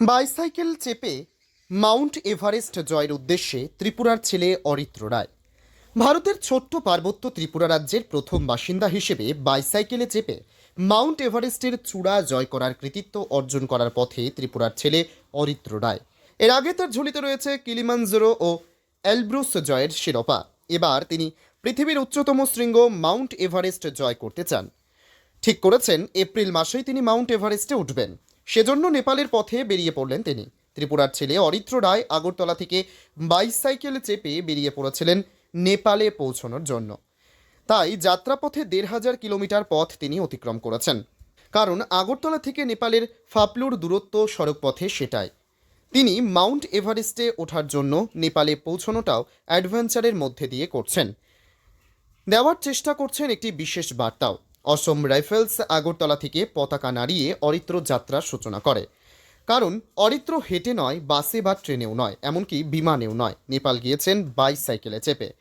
Bicycle চেপে Mount Everest জয়ের উদ্দেশ্যে ত্রিপুরার ছেলে অরিত্র রায়। ভারতের ছোট্ট পার্বত্য ত্রিপুরা রাজ্যের প্রথম বাসিন্দা হিসেবে বাইসাইকেলে চেপে মাউন্ট এভারেস্টের চূড়া জয় করার কৃতিত্ব অর্জন করার পথে ত্রিপুরার ছেলে অরিত্র রায়। এর আগে তার ঝুলিতে রয়েছে কিলিমানজোরো ও এলব্রুস জয়ের শিরোপা। এবার তিনি পৃথিবীর উচ্চতম শৃঙ্গ মাউন্ট এভারেস্ট জয় করতে চান। ঠিক করেছেন, এপ্রিল মাসেই তিনি মাউন্ট এভারেস্টে উঠবেন। সেজন্য নেপালের পথে বেরিয়ে পড়লেন তিনি। ত্রিপুরার ছেলে অরিত্র রায় আগরতলা থেকে বাইসাইকেল চেপে বেরিয়ে পড়েছিলেন নেপালে পৌঁছানোর জন্য। তাই যাত্রাপথে দেড় হাজার কিলোমিটার পথ তিনি অতিক্রম করেছেন। কারণ আগরতলা থেকে নেপালের ফাপলুর দূরত্ব সড়কপথে সেটাই। তিনি মাউন্ট এভারেস্টে ওঠার জন্য নেপালে পৌঁছানোটাও অ্যাডভেঞ্চারের মধ্যে দিয়ে করছেন। দেওয়ার চেষ্টা করছেন একটি বিশেষ বার্তাও। অসম রাইফেলস আগরতলা থেকে পতাকা নাড়িয়ে অরিত্র যাত্রার সূচনা করে। কারণ, অরিত্র হেঁটে নয়, বাসে বা ট্রেনেও নয়, এমনকি বিমানেও নয়। নেপাল গিয়েছেন বাইসাইকেলে চেপে।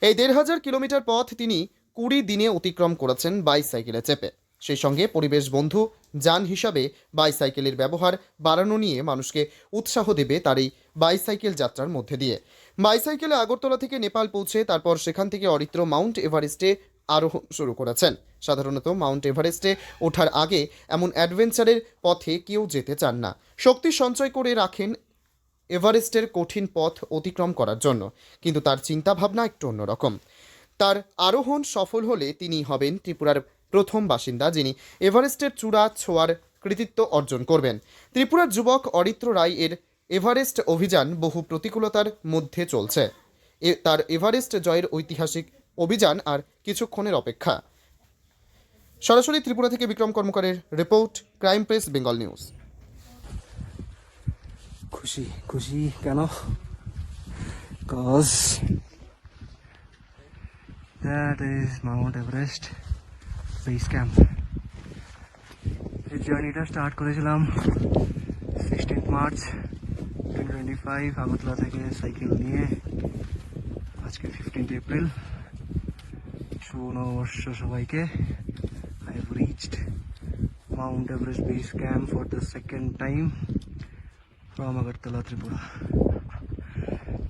এই দেড় হাজার কিলোমিটার পথ তিনি কুড়ি দিনে অতিক্রম করেছেন বাইসাইকেলে চেপে। সেই সঙ্গে পরিবেশ বন্ধু, যান হিসাবে বাইসাইকেলের ব্যবহার বাড়ানো নিয়ে মানুষকে উৎসাহ দেবে তার এই বাইসাইকেল যাত্রার মধ্যে দিয়ে। বাইসাইকেলে আগরতলা থেকে নেপাল পৌঁছে, তারপর সেখান থেকে অরিত্র মাউন্ট এভারেস্টে আরোহণ শুরু করেছেন। সাধারণত মাউন্ট এভারেস্টে ওঠার আগে এমন অ্যাডভেঞ্চারের পথে কেউ যেতে চান না। শক্তি সঞ্চয় করে রাখেন এভারেস্টের কঠিন পথ অতিক্রম করার জন্য, কিন্তু তার চিন্তাভাবনা একটু অন্যরকম। তার আরোহণ সফল হলে তিনি হবেন ত্রিপুরার প্রথম বাসিন্দা, যিনি এভারেস্টের চূড়া ছোঁয়ার কৃতিত্ব অর্জন করবেন। ত্রিপুরার যুবক অরিত্র রায় এর এভারেস্ট অভিযান বহু প্রতিকূলতার মধ্যে চলছে। তার এভারেস্ট জয়ের ঐতিহাসিক অভিযান আর কিছুক্ষণের অপেক্ষা। সরাসরি ত্রিপুরা থেকে Bikram কর্মকারের report, crime press, Bengal news. খুশি খুশি কেন? Cause that is Mount Everest base camp এই জার্নিটা স্টার্ট করেছিলাম sixteenth March twenty five Agartala থেকে সাইকেল নিয়ে। আজকে fifteenth April শুভ নববর্ষ সবাইকে I have reached Mount Everest base camp for the second time from Agartala, Tripura.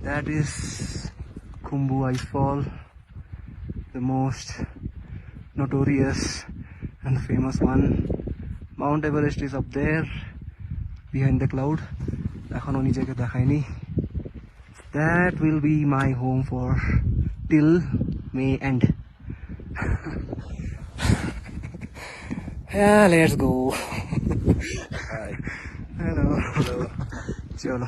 That is Khumbu Icefall, the most notorious and famous one. Mount Everest is up there, behind the cloud. এখনো নিজেকে দেখায়নি That will be my home for till May end. yeah, let's go. Hello. Hello. চলো